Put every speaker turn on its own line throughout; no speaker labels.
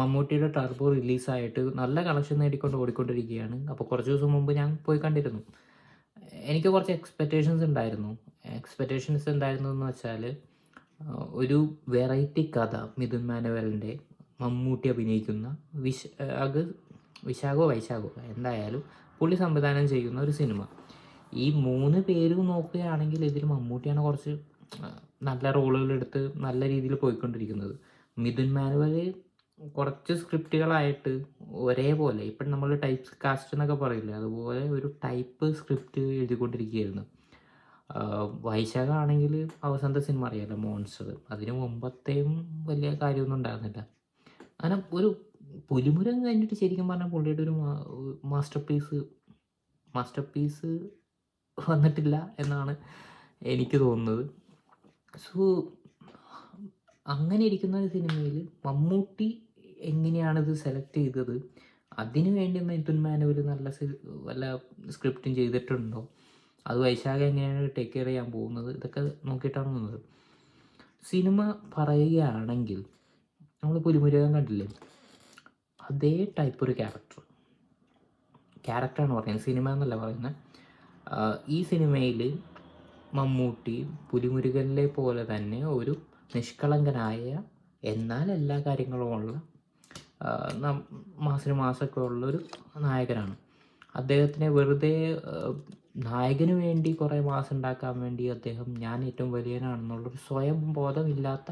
മമ്മൂട്ടിയുടെ ടർബോ റിലീസായിട്ട് നല്ല കളക്ഷൻ നേടിക്കൊണ്ട് ഓടിക്കൊണ്ടിരിക്കുകയാണ്. അപ്പോൾ കുറച്ച് ദിവസം മുമ്പ് ഞാൻ പോയി കണ്ടിരുന്നു. എനിക്ക് കുറച്ച് എക്സ്പെക്റ്റേഷൻസ് ഉണ്ടായിരുന്നു. എക്സ്പെക്റ്റേഷൻസ് എന്തായിരുന്നു എന്ന് വെച്ചാൽ ഒരു വെറൈറ്റി കഥ മിഥുൻ മാനുവലിന്റെ മമ്മൂട്ടി അഭിനയിക്കുന്ന വിശ അത് വിശാഖോ വൈശാഖോ എന്തായാലും പുള്ളി സംവിധാനം ചെയ്യുന്ന ഒരു സിനിമ. ഈ മൂന്ന് പേരും നോക്കുകയാണെങ്കിൽ ഇതിൽ മമ്മൂട്ടിയാണ് കുറച്ച് നല്ല റോളുകളെടുത്ത് നല്ല രീതിയിൽ പോയിക്കൊണ്ടിരിക്കുന്നത്. മിഥുൻ മാനുവൽ കുറച്ച് സ്ക്രിപ്റ്റുകളായിട്ട് ഒരേപോലെ ഇപ്പം നമ്മൾ ടൈപ്പ് കാസ്റ്റ് എന്നൊക്കെ പറയില്ലേ അതുപോലെ ഒരു ടൈപ്പ് സ്ക്രിപ്റ്റ് എഴുതിക്കൊണ്ടിരിക്കുകയായിരുന്നു. വൈശാഖാണെങ്കിൽ അവസാനത്തെ സിനിമ അറിയാമല്ലോ മോൺസ്റ്റർ. അതിന് മുമ്പത്തെയും വലിയ കാര്യമൊന്നും ഉണ്ടായിരുന്നില്ല. അങ്ങനെ ഒരു പുലിമുരം കഴിഞ്ഞിട്ട് ശരിക്കും പറഞ്ഞാൽ പുള്ളിയുടെ ഒരു മാസ്റ്റർ പീസ് മാസ്റ്റർ പീസ് വന്നിട്ടില്ല എന്നാണ് എനിക്ക് തോന്നുന്നത്. സോ അങ്ങനെ ഇരിക്കുന്ന ഒരു സിനിമയിൽ മമ്മൂട്ടി എങ്ങനെയാണ് ഇത് സെലക്ട് ചെയ്തത്? അതിനു വേണ്ടി മിഥുൻ മാനുവൽ നല്ല വല്ല സ്ക്രിപ്റ്റും ചെയ്തിട്ടുണ്ടോ? അത് വൈശാഖ എങ്ങനെയാണ് ടേക്ക് കെയർ ചെയ്യാൻ പോകുന്നത്? ഇതൊക്കെ നോക്കിയിട്ടാണ് വന്നത്. സിനിമ പറയുകയാണെങ്കിൽ നമ്മൾ പുലിമുരുകൻ കണ്ടില്ലേ? അതേ ടൈപ്പ് ഒരു ക്യാരക്ടർ ക്യാരക്ടറാണ് പറയുന്നത്. സിനിമ എന്നല്ല പറയുന്നത്. ഈ സിനിമയിൽ മമ്മൂട്ടി പുലിമുരുകനിലെ പോലെ തന്നെ ഒരു നിഷ്കളങ്കനായ എന്നാൽ എല്ലാ കാര്യങ്ങളും ഉള്ള മാസത്തിന് മാസമൊക്കെ ഉള്ളൊരു നായകനാണ്. അദ്ദേഹത്തിനെ വെറുതെ നായകന് വേണ്ടി കുറേ മാസം ഉണ്ടാക്കാൻ വേണ്ടി അദ്ദേഹം ഞാൻ ഏറ്റവും വലിയനാണെന്നുള്ളൊരു സ്വയം ബോധമില്ലാത്ത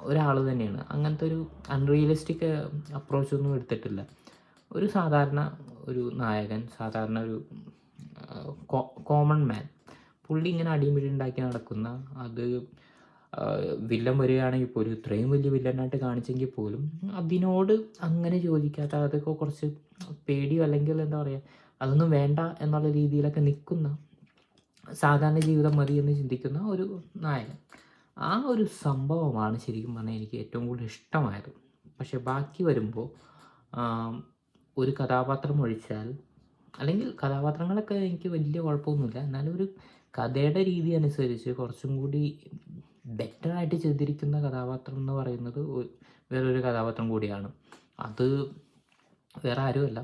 ഒരാൾ തന്നെയാണ്. അങ്ങനത്തെ ഒരു അൺറിയലിസ്റ്റിക് അപ്രോച്ചൊന്നും എടുത്തിട്ടില്ല. ഒരു സാധാരണ ഒരു നായകൻ സാധാരണ ഒരു കോമൺ മാൻ പുള്ളി ഇങ്ങനെ അടിമിടി ഉണ്ടാക്കി നടക്കുന്ന അത് വില്ലൻ വരികയാണെങ്കിൽ പോലും ഇത്രയും വലിയ വില്ലനായിട്ട് കാണിച്ചെങ്കിൽ പോലും അതിനോട് അങ്ങനെ ചോദിക്കാത്ത അതൊക്കെ കുറച്ച് പേടിയോ അല്ലെങ്കിൽ എന്താ പറയുക അതൊന്നും വേണ്ട എന്നുള്ള രീതിയിലൊക്കെ നിൽക്കുന്ന സാധാരണ ജീവിതം മതി എന്ന് ചിന്തിക്കുന്ന ഒരു നായകൻ. ആ ഒരു സംഭവമാണ് ശരിക്കും പറഞ്ഞാൽ എനിക്ക് ഏറ്റവും കൂടുതൽ ഇഷ്ടമായത്. പക്ഷെ ബാക്കി വരുമ്പോൾ ഒരു കഥാപാത്രം ഒഴിച്ചാൽ അല്ലെങ്കിൽ കഥാപാത്രങ്ങളൊക്കെ എനിക്ക് വലിയ കുഴപ്പമൊന്നുമില്ല. എന്നാലും ഒരു കഥയുടെ രീതി അനുസരിച്ച് കുറച്ചും കൂടി ബെറ്ററായിട്ട് ചെയ്തിരിക്കുന്ന കഥാപാത്രം എന്ന് പറയുന്നത് വേറൊരു കഥാപാത്രം കൂടിയാണ്. അത് വേറെ ആരുമല്ല.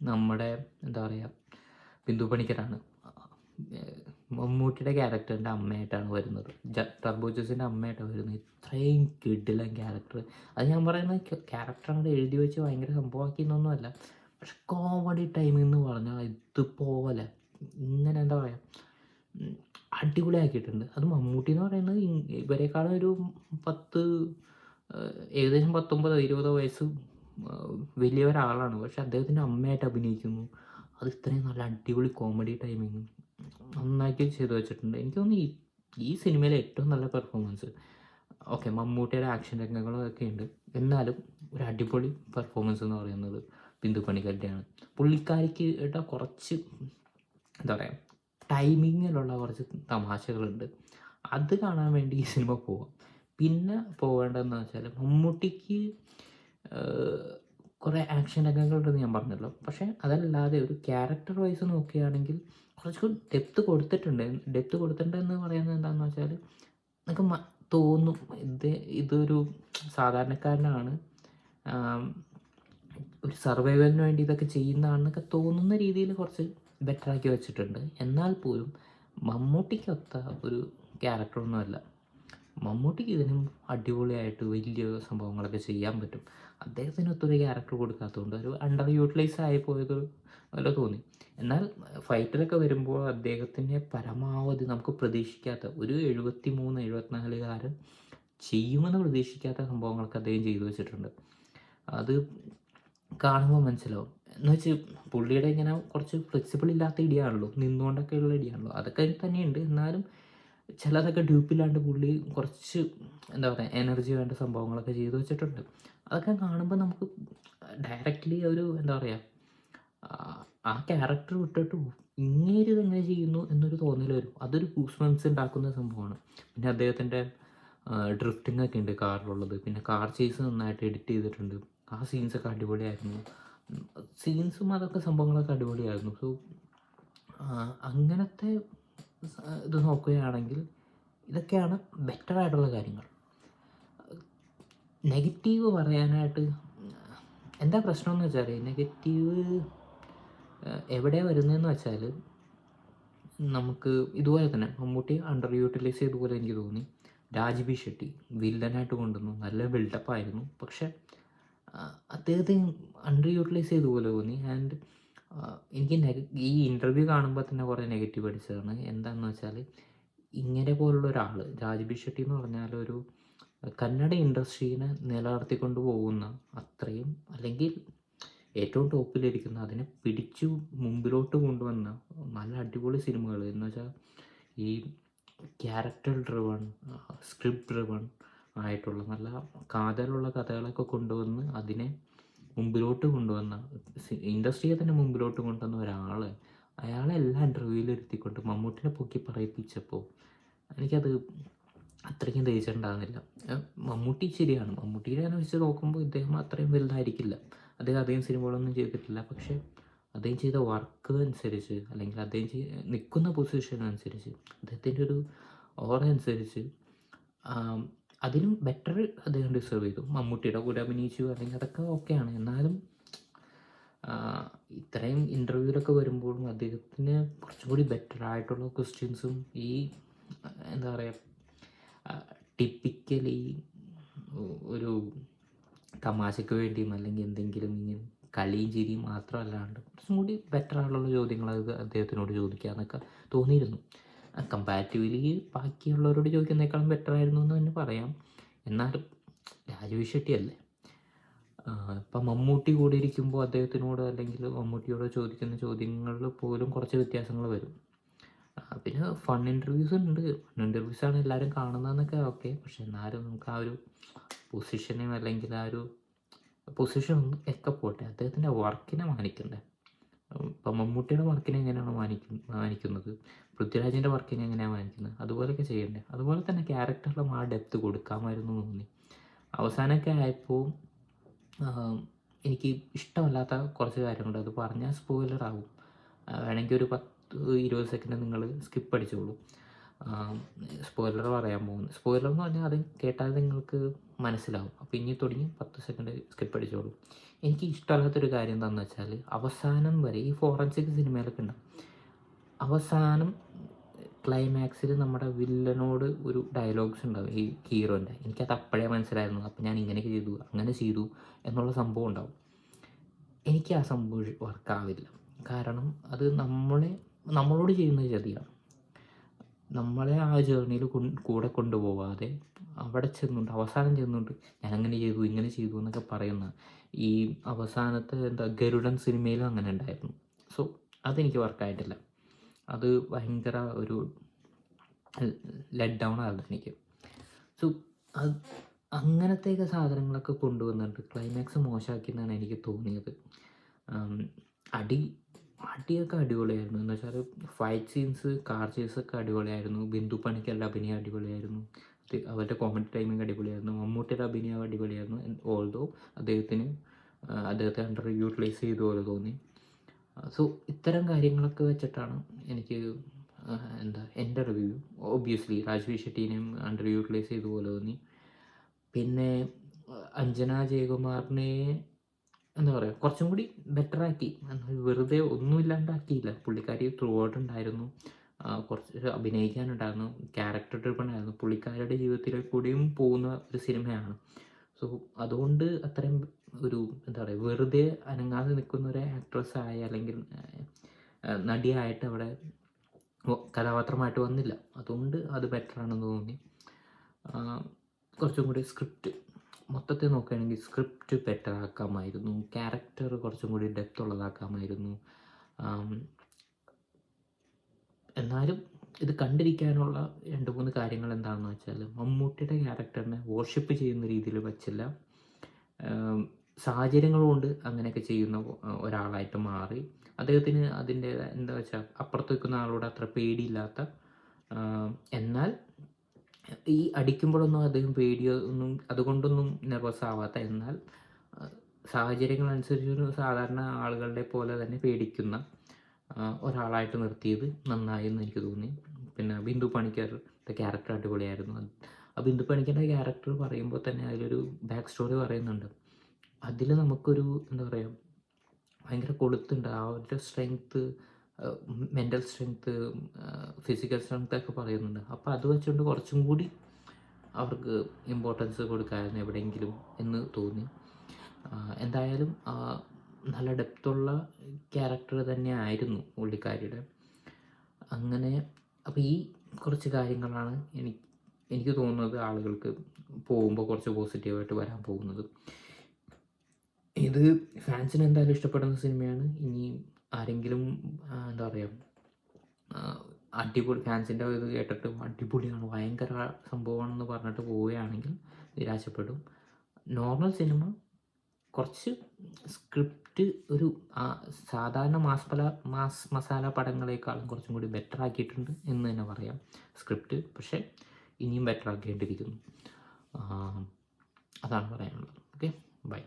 നമ്മുടെ എന്താ പറയുക ബിന്ദു പണിക്കരാണ്. മമ്മൂട്ടിയുടെ ക്യാരക്ടറിന്റെ അമ്മയായിട്ടാണ് വരുന്നത്. ജ ടർബോജസിന്റെ അമ്മയായിട്ടാണ് വരുന്നത്. ഇത്രയും കിഡിലൻ ക്യാരക്ടർ. അത് ഞാൻ പറയുന്നത് ക്യാരക്ടർ അങ്ങോട്ട് എഴുതി വെച്ച് ഭയങ്കര സംഭവമാക്കിയെന്നൊന്നുമല്ല പക്ഷെ കോമഡി ടൈമിൽ എന്ന് പറഞ്ഞാൽ ഇതുപോലെ. ഇങ്ങനെ എന്താ പറയുക അടിപൊളിയാക്കിയിട്ടുണ്ട്. അത് മമ്മൂട്ടി എന്ന് പറയുന്നത് ഇവരെക്കാളും ഒരു പത്ത് ഏകദേശം പത്തൊമ്പതോ ഇരുപതോ വയസ്സ് വലിയ ഒരാളാണ്. പക്ഷെ അദ്ദേഹത്തിന്റെ അമ്മയായിട്ട് അഭിനയിക്കുന്നു. അത് ഇത്രയും നല്ല അടിപൊളി കോമഡി ടൈമിങ് നന്നായിട്ട് ചെയ്തു വെച്ചിട്ടുണ്ട്. എനിക്ക് തോന്നുന്നു ഈ സിനിമയിലെ ഏറ്റവും നല്ല പെർഫോമൻസ് ഓക്കെ മമ്മൂട്ടിയുടെ ആക്ഷൻ രംഗങ്ങളും ഒക്കെ ഉണ്ട്. എന്നാലും ഒരു അടിപൊളി പെർഫോമൻസ് എന്ന് പറയുന്നത് ബിന്ദു പണിക്കരുടെയാണ് പുള്ളിക്കാരിക്ക് കുറച്ച് എന്താ പറയുക ടൈമിങ്ങിലുള്ള കുറച്ച് തമാശകളുണ്ട്. അത് കാണാൻ വേണ്ടി ഈ സിനിമ പോവാം. പിന്നെ പോവേണ്ടതെന്ന് വെച്ചാൽ മമ്മൂട്ടിക്ക് കുറേ ആക്ഷൻ രംഗങ്ങളുണ്ടെന്ന് ഞാൻ പറഞ്ഞല്ലോ. പക്ഷേ അതല്ലാതെ ഒരു ക്യാരക്ടർ വൈസ് നോക്കുകയാണെങ്കിൽ കുറച്ചുകൂടി ഡെപ്ത് കൊടുത്തിട്ടുണ്ട്. ഡെപ്ത് കൊടുത്തിട്ടുണ്ടെന്ന് പറയുന്നത് എന്താണെന്ന് വെച്ചാൽ നമുക്ക് തോന്നും. ഇത് ഇതൊരു സാധാരണക്കാരനാണ്. ഒരു സർവൈവലിന് വേണ്ടി ഇതൊക്കെ ചെയ്യുന്നതാണെന്നൊക്കെ തോന്നുന്ന രീതിയിൽ കുറച്ച് ബെറ്റർ ആക്കി വെച്ചിട്ടുണ്ട്. എന്നാൽ പോലും മമ്മൂട്ടിക്കൊത്ത ഒരു ക്യാരക്ടറൊന്നുമല്ല. മമ്മൂട്ടിക്ക് ഇതിനും അടിപൊളിയായിട്ട് വലിയ സംഭവങ്ങളൊക്കെ ചെയ്യാൻ പറ്റും. അദ്ദേഹത്തിന് ഒത്തൊരു ക്യാരക്ടർ കൊടുക്കാത്തതുകൊണ്ട് ഒരു അണ്ടർ യൂട്ടിലൈസ് ആയി പോയത് പോലെ തോന്നി. എന്നാൽ ഫൈറ്റിലൊക്കെ വരുമ്പോൾ അദ്ദേഹത്തിന്റെ പരമാവധി നമുക്ക് പ്രതീക്ഷിക്കാത്ത ഒരു എഴുപത്തി മൂന്ന് എഴുപത്തിനാലുകാരൻ ചെയ്യുമെന്ന് പ്രതീക്ഷിക്കാത്ത സംഭവങ്ങളൊക്കെ അദ്ദേഹം ചെയ്തു വെച്ചിട്ടുണ്ട്. അത് കാണുമ്പോൾ മനസ്സിലാവും. എന്ന് വെച്ച് പുള്ളിയുടെ ഇങ്ങനെ കുറച്ച് ഫ്ലെക്സിബിൾ ഇല്ലാത്ത ഇടിയാണല്ലോ. നിന്നുകൊണ്ടൊക്കെ ഉള്ള ഇടിയാണല്ലോ. അതൊക്കെ തന്നെയുണ്ട്. എന്നാലും ചിലതൊക്കെ ഡ്യൂപ്പില്ലാണ്ട് പുള്ളി കുറച്ച് എന്താ പറയുക എനർജി വേണ്ട സംഭവങ്ങളൊക്കെ ചെയ്തു വെച്ചിട്ടുണ്ട്. അതൊക്കെ കാണുമ്പോൾ നമുക്ക് ഡയറക്റ്റ്ലി ഒരു എന്താ പറയുക ആ ക്യാരക്ടർ വിട്ടിട്ട് ഇങ്ങേര് ഇതെങ്ങനെ ചെയ്യുന്നു എന്നൊരു തോന്നൽ വരും. അതൊരു ഗൂസ്മെൻസ് ഉണ്ടാക്കുന്ന സംഭവമാണ്. പിന്നെ അദ്ദേഹത്തിന്റെ ഡ്രിഫ്റ്റിംഗ് ഒക്കെ ഉണ്ട് കാറിലുള്ളത് പിന്നെ കാർ ചേസ് നന്നായിട്ട് എഡിറ്റ് ചെയ്തിട്ടുണ്ട്. ആ സീൻസൊക്കെ അടിപൊളിയായിരുന്നു. സീൻസും അതൊക്കെ സംഭവങ്ങളൊക്കെ അടിപൊളിയായിരുന്നു. സോ അങ്ങനത്തെ ഇത് നോക്കുകയാണെങ്കിൽ ഇതൊക്കെയാണ് ബെറ്റർ ആയിട്ടുള്ള കാര്യങ്ങൾ. നെഗറ്റീവ് പറയാനായിട്ട് എന്താ പ്രശ്നമെന്ന് വെച്ചാൽ നെഗറ്റീവ് എവിടെ വരുന്നതെന്ന് വെച്ചാൽ നമുക്ക് ഇതുപോലെ തന്നെ മമ്മൂട്ടി അണ്ടർ യൂട്ടിലൈസ് ചെയ്തതുപോലെ എനിക്ക് തോന്നി. രാജ്ബി ഷെട്ടി വില്ലനായിട്ട് കൊണ്ടുവന്നു. നല്ല ബിൽഡപ്പായിരുന്നു പക്ഷെ അദ്ദേഹത്തെ അണ്ടർ യൂട്ടിലൈസ് ചെയ്ത പോലെ തോന്നി. ആൻഡ് എനിക്ക് ഈ ഇന്റർവ്യൂ കാണുമ്പോൾ തന്നെ കുറേ നെഗറ്റീവ് അടിച്ചതാണ്. എന്താണെന്ന് വെച്ചാൽ ഇങ്ങനെ പോലുള്ള ഒരാൾ രാജ്ബി ഷെട്ടി എന്ന് പറഞ്ഞാൽ ഒരു കന്നഡ ഇൻഡസ്ട്രീനെ നിലനിർത്തിക്കൊണ്ട് പോകുന്ന അത്രയും അല്ലെങ്കിൽ ഏറ്റവും ടോപ്പിലിരിക്കുന്ന അതിനെ പിടിച്ചു മുമ്പിലോട്ട് കൊണ്ടുവന്ന നല്ല അടിപൊളി സിനിമകൾ എന്ന് വെച്ചാൽ ഈ ക്യാരക്ടർ ഡ്രിവൺ സ്ക്രിപ്റ്റ് ഡ്രിവൺ ആയിട്ടുള്ള നല്ല കാതലുള്ള കഥകളൊക്കെ കൊണ്ടുവന്ന് അതിനെ മുമ്പിലോട്ട് കൊണ്ടുവന്ന ഇൻഡസ്ട്രിയെ തന്നെ മുമ്പിലോട്ട് കൊണ്ടുവന്ന ഒരാൾ അയാളെ എല്ലാ ഇന്റർവ്യൂവിലും ഇരുത്തിക്കൊണ്ട് മമ്മൂട്ടിനെ പൊക്കി പറയിപ്പിച്ചപ്പോൾ എനിക്കത് അത്രയ്ക്കും ദേഷ്യമുണ്ടാകുന്നില്ല മമ്മൂട്ടി ശരിയാണ്. മമ്മൂട്ടിയെ വെച്ച് നോക്കുമ്പോൾ ഇദ്ദേഹം അത്രയും വലുതായിരിക്കില്ല. അദ്ദേഹം അധികം സിനിമകളൊന്നും ചെയ്തിട്ടില്ല. പക്ഷേ അദ്ദേഹം ചെയ്ത വർക്ക് അനുസരിച്ച് അല്ലെങ്കിൽ അദ്ദേഹം ചെയ് നിൽക്കുന്ന പൊസിഷൻ അനുസരിച്ച് അദ്ദേഹത്തിന്റെ ഒരു ഓറ അനുസരിച്ച് അതിലും ബെറ്റർ അദ്ദേഹം ഡിസേർവ് ചെയ്തു. മമ്മൂട്ടിയുടെ കൂടെ അഭിനയിച്ചു അല്ലെങ്കിൽ അതൊക്കെ ഓക്കെയാണ് എന്നാലും ഇത്രയും ഇന്റർവ്യൂവിലൊക്കെ വരുമ്പോഴും അദ്ദേഹത്തിന് കുറച്ചും കൂടി ബെറ്റർ ആയിട്ടുള്ള ക്വസ്റ്റ്യൻസും ഈ എന്താ പറയുക ടിപ്പിക്കലി ഒരു തമാശയ്ക്ക് വേണ്ടിയും അല്ലെങ്കിൽ എന്തെങ്കിലും ഇങ്ങനെ കളിയും ചിരിയും മാത്രമല്ലാണ്ട് കുറച്ചും കൂടി ബെറ്റർ ആയിട്ടുള്ള ചോദ്യങ്ങൾ അദ്ദേഹത്തിനോട് ചോദിക്കാമെന്നൊക്കെ തോന്നിയിരുന്നു. കമ്പാരിറ്റീവ്ലി ബാക്കിയുള്ളവരോട് ചോദിക്കുന്നേക്കാളും ബെറ്റർ ആയിരുന്നു എന്ന് തന്നെ പറയാം. എന്നാലും രാജീവ് ഷെട്ടി അല്ലേ ഇപ്പം മമ്മൂട്ടി കൂടി ഇരിക്കുമ്പോൾ അദ്ദേഹത്തിനോട് അല്ലെങ്കിൽ മമ്മൂട്ടിയോട് ചോദിക്കുന്ന ചോദ്യങ്ങളിൽ പോലും കുറച്ച് വ്യത്യാസങ്ങൾ വരും. പിന്നെ ഫൺ ഇന്റർവ്യൂസ് ഉണ്ട്. ഫൺ ആണ് എല്ലാവരും കാണുന്നതെന്നൊക്കെ ഓക്കെ. പക്ഷെ എന്നാലും നമുക്ക് ആ ഒരു പൊസിഷനും അല്ലെങ്കിൽ ആ ഒരു പൊസിഷൻ ഒക്കെ പോട്ടെ. അദ്ദേഹത്തിന്റെ വർക്കിനെ മാനിക്കണ്ടേ? ഇപ്പം മമ്മൂട്ടിയുടെ വർക്കിനെ എങ്ങനെയാണ് മാനിക്കും മാനിക്കുന്നത്? പൃഥ്വിരാജിന്റെ വർക്കിനെ എങ്ങനെയാണ് മാനിക്കുന്നത്? അതുപോലെയൊക്കെ ചെയ്യണ്ടേ? അതുപോലെ തന്നെ ക്യാരക്ടറിലും ആ ഡെപ്ത് കൊടുക്കാമായിരുന്നു തോന്നി. അവസാനമൊക്കെ ആയപ്പോൾ എനിക്ക് ഇഷ്ടമല്ലാത്ത കുറച്ച് കാര്യങ്ങളുണ്ട്. അത് പറഞ്ഞാൽ സ്പോയിലർ ആകും വേണമെങ്കിൽ ഒരു പത്ത് ഇരുപത് സെക്കൻഡ് നിങ്ങൾ സ്കിപ്പ് അടിച്ചോളൂ. സ്പോയിലർ പറയാൻ പോകുന്നു. സ്പോയിലർ എന്ന് പറഞ്ഞാൽ അത് കേട്ടാൽ നിങ്ങൾക്ക് മനസ്സിലാവും. അപ്പോൾ ഇനി തുടങ്ങി പത്ത് സെക്കൻഡ് സ്കിപ്പ് അടിച്ചോളൂ. എനിക്ക് ഇഷ്ടമല്ലാത്തൊരു കാര്യം എന്താണെന്ന് വെച്ചാൽ അവസാനം വരെ ഈ ഫോറൻസിക് സിനിമയിലൊക്കെ ഉണ്ടാവും അവസാനം ക്ലൈമാക്സിൽ നമ്മുടെ വില്ലനോട് ഒരു ഡയലോഗ്സ് ഉണ്ടാവും. ഈ ഹീറോന്റെ എനിക്കത് അപ്പോഴേ മനസ്സിലായിരുന്നു. അപ്പോൾ ഞാൻ ഇങ്ങനെയൊക്കെ ചെയ്തു അങ്ങനെ ചെയ്തു എന്നുള്ള സംഭവം ഉണ്ടാവും. എനിക്ക് ആ സംഭവം വർക്കാവില്ല കാരണം അത് നമ്മളെ നമ്മളോട് ചെയ്യുന്ന ചതിയാണ് നമ്മളെ ആ ജേർണിയിൽ കൂടെ കൊണ്ടുപോവാതെ അവിടെ ചെന്നുകൊണ്ട് അവസാനം ചെന്നുകൊണ്ട് ഞാൻ അങ്ങനെ ചെയ്തു ഇങ്ങനെ ചെയ്തു എന്നൊക്കെ പറയുന്ന ഈ അവസാനത്തെ എന്താ ഗരുഡൻ സിനിമയിലും അങ്ങനെ ഉണ്ടായിരുന്നു. സോ അതെനിക്ക് വർക്കായിട്ടില്ല അത് ഭയങ്കര ഒരു ലെറ്റ് ഡൗൺ ആയിരുന്നു എനിക്ക്. സോ അത് അങ്ങനത്തെയൊക്കെ സാധനങ്ങളൊക്കെ കൊണ്ടുവന്നിട്ട് ക്ലൈമാക്സ് മോശമാക്കിയെന്നാണ് എനിക്ക് തോന്നിയത്. അടി അടിയൊക്കെ അടിപൊളിയായിരുന്നു. എന്ന് വെച്ചാൽ ഫൈറ്റ് സീൻസ് കാർ ചേസൊക്കെ അടിപൊളിയായിരുന്നു. ബിന്ദു പണിക്കെല്ലാം അഭിനയം അടിപൊളിയായിരുന്നു. അവരുടെ കോമഡി ടൈമിങ് അടിപൊളിയായിരുന്നു. മമ്മൂട്ടിയുടെ അഭിനയം അടിപൊളിയായിരുന്നു. ഓൾദോ അദ്ദേഹത്തിന് അദ്ദേഹത്തെ അണ്ടർ യൂട്ടിലൈസ് ചെയ്ത പോലെ തോന്നി. സോ ഇത്തരം കാര്യങ്ങളൊക്കെ വെച്ചിട്ടാണ് എനിക്ക് എന്താ എന്റെ റിവ്യൂ ഒബ്വിയസ്ലി രാജ്വി ഷെട്ടീനെയും അണ്ടർ യൂട്ടിലൈസ് ചെയ്ത പോലെ തോന്നി. പിന്നെ അഞ്ജന ജയകുമാറിനെ എന്താ പറയുക കുറച്ചും കൂടി ബെറ്റർ ആക്കി. വെറുതെ ഒന്നുമില്ലാണ്ടാക്കിയില്ല പുള്ളിക്കാരി ത്രൂ ഔട്ട് ഉണ്ടായിരുന്നു കുറച്ച് അഭിനയിക്കാനുണ്ടായിരുന്നു ക്യാരക്ടർ ട്രിപ്പ് ഉണ്ടായിരുന്നു പുള്ളിക്കാരുടെ ജീവിതത്തിലെ കൂടിയും പോകുന്ന ഒരു സിനിമയാണ്. സോ അതുകൊണ്ട് അത്രയും ഒരു എന്താ പറയുക വെറുതെ അനങ്ങാതെ നിൽക്കുന്ന ഒരു ആക്ട്രസ് ആയ അല്ലെങ്കിൽ നടിയായിട്ട് അവിടെ കഥാപാത്രമായിട്ട് വന്നില്ല. അതുകൊണ്ട് അത് ബെറ്ററാണെന്ന് തോന്നി. കുറച്ചും കൂടി സ്ക്രിപ്റ്റ് മൊത്തത്തിൽ നോക്കുകയാണെങ്കിൽ സ്ക്രിപ്റ്റ് ബെറ്റർ ആക്കാമായിരുന്നു ക്യാരക്ടർ കുറച്ചും കൂടി ഡെപ്ത് ഉള്ളതാക്കാമായിരുന്നു എന്നാലും ഇത് കണ്ടിരിക്കാനുള്ള രണ്ട് മൂന്ന് കാര്യങ്ങൾ എന്താണെന്ന് വെച്ചാൽ മമ്മൂട്ടിയുടെ ക്യാരക്ടറിനെ വോർഷിപ്പ് ചെയ്യുന്ന രീതിയിൽ വച്ചില്ല. സാഹചര്യങ്ങൾ കൊണ്ട് അങ്ങനെയൊക്കെ ചെയ്യുന്ന ഒരാളായിട്ട് മാറി. അദ്ദേഹത്തിന് അതിന്റെ എന്താ വെച്ചാൽ അപ്പുറത്ത് നിൽക്കുന്ന ആളോട് അത്ര പേടിയില്ലാത്ത ഈ അടിക്കുമ്പോഴൊന്നും അദ്ദേഹം പേടിയോ ഒന്നും അതുകൊണ്ടൊന്നും നെർവസ് ആവാത്ത എന്നാൽ അനുസരിച്ച് ഒരു സാധാരണ ആളുകളുടെ പോലെ തന്നെ പേടിക്കുന്ന ഒരാളായിട്ട് നിർത്തിയത് നന്നായി എന്ന് എനിക്ക് തോന്നി. പിന്നെ ബിന്ദു പണിക്കരുടെ ക്യാരക്ടർ അടിപൊളിയായിരുന്നു. ആ ബിന്ദു പണിക്കറിന്റെ ക്യാരക്ടർ പറയുമ്പോൾ തന്നെ അതിലൊരു ബാക്ക് സ്റ്റോറി പറയുന്നുണ്ട്. അതിൽ നമുക്കൊരു എന്താ പറയുക ഭയങ്കര കൊളുത്തുണ്ട്. ആ ഒരു strength mental strength physical strength ഒക്കെ പറയുന്നുണ്ട്. അപ്പോൾ അത് വെച്ചുകൊണ്ട് കുറച്ചും കൂടി അവർക്ക് ഇമ്പോർട്ടൻസ് കൊടുക്കാമായിരുന്നു എവിടെയെങ്കിലും എന്ന് തോന്നി. എന്തായാലും നല്ല ഡെപ്തുള്ള ക്യാരക്ടർ തന്നെ ആയിരുന്നു പുള്ളിക്കാരിയുടെ. അങ്ങനെ അപ്പോൾ ഈ കുറച്ച് കാര്യങ്ങളാണ് എനിക്ക് എനിക്ക് തോന്നുന്നത് ആളുകൾക്ക് പോകുമ്പോൾ കുറച്ച് പോസിറ്റീവായിട്ട് വരാൻ പോകുന്നത്. ഇത് ഫാൻസിന് എന്തായാലും ഇഷ്ടപ്പെടുന്ന സിനിമയാണ് ഇനി ആരെങ്കിലും എന്താ പറയുക അടിപൊളി ഫാൻസിന്റെ ഇത് കേട്ടിട്ട് അടിപൊളിയാണ് ഭയങ്കര സംഭവമാണെന്ന് പറഞ്ഞിട്ട് പോവുകയാണെങ്കിൽ നിരാശപ്പെടും. നോർമൽ സിനിമ കുറച്ച് സ്ക്രിപ്റ്റ് ഒരു സാധാരണ മാസ് പല മാസ് മസാല പടങ്ങളെക്കാളും കുറച്ചും കൂടി ബെറ്റർ ആക്കിയിട്ടുണ്ട് എന്ന് തന്നെ പറയാം സ്ക്രിപ്റ്റ്. പക്ഷേ ഇനിയും ബെറ്റർ ആക്കേണ്ടിയിരിക്കുന്നു. അതാണ് പറയാനുള്ളത്. Okay bye